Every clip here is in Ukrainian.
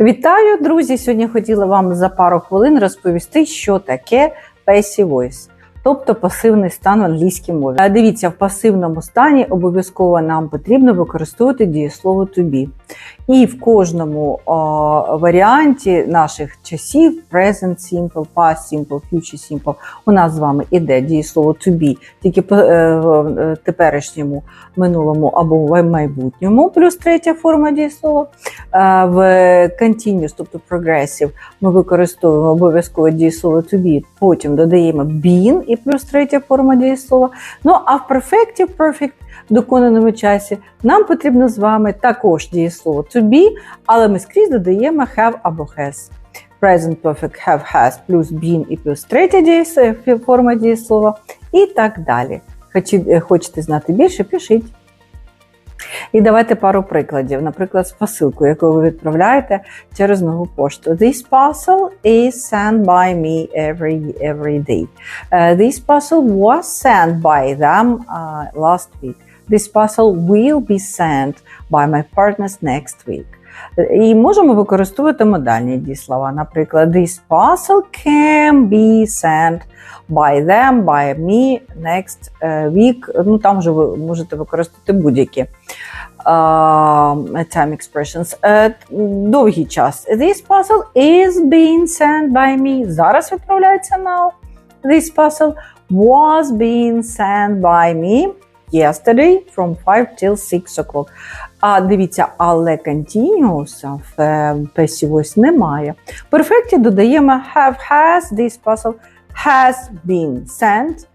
Вітаю, друзі! Сьогодні хотіла вам за пару хвилин розповісти, що таке passive voice, тобто пасивний стан в англійській мові. Дивіться, в пасивному стані обов'язково нам потрібно використовувати дієслово to. І в кожному о, варіанті наших часів present simple, past simple, future simple у нас з вами іде дієслово to be, тільки е, в е, теперішньому, минулому або в майбутньому, плюс третя форма дієслова. В continuous, тобто progressive, ми використовуємо обов'язково дієслово to be, потім додаємо been і плюс третя форма дієслова. Ну а в perfective, perfect в доконаному часі нам потрібно з вами також дієслово to be, але ми скрізь додаємо have або has. Present perfect have has плюс been і плюс третя дієслова, форма дієслова і так далі. Е, Хочете знати більше, пишіть. І давайте пару прикладів. Наприклад, з посилкою, яку ви відправляєте через нову пошту. This parcel is sent by me every, every day. Uh, this parcel was sent by them uh, last week. This parcel will be sent by my partners next week. І можемо використовувати модальні дієслова. Наприклад, this parcel can be sent by them, by me next uh, week. Ну, там вже ви можете використати будь-які uh, time expressions. Е, довгий час. This parcel is being sent by me. Зараз відправляється now. This parcel was being sent by me yesterday from 5 till 6 o'clock. А дивіться, але continuous в е, passive voice немає. В перфекті додаємо have has, this parcel has been sent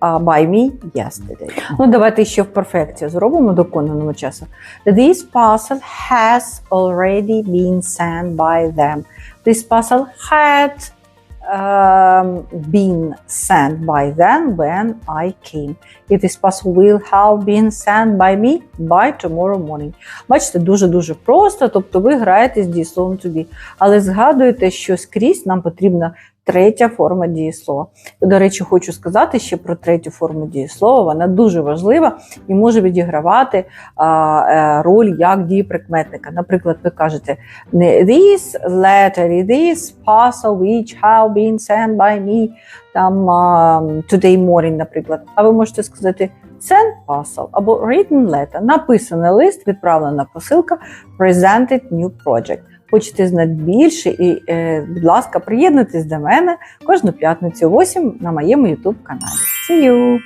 uh, by me yesterday. Ну, давайте ще в перфекті зробимо доконаному часу. This parcel has already been sent by them. This parcel had um, sent by them when I came. І this parcel will have been sent by me by tomorrow morning. Бачите, дуже-дуже просто, тобто ви граєте з дієсловом to be. Але згадуйте, що скрізь нам потрібна третя форма дієслова. До речі, хочу сказати ще про третю форму дієслова. Вона дуже важлива і може відігравати е, роль як дієприкметника. Наприклад, ви кажете this letter, this parcel which have been sent by me там today morning, наприклад. А ви можете сказати sent parcel або written letter, написаний лист, відправлена посилка, presented new project. Хочете знати більше і, е, будь ласка, приєднуйтесь до мене кожну п'ятницю о 8 на моєму YouTube каналі. See you!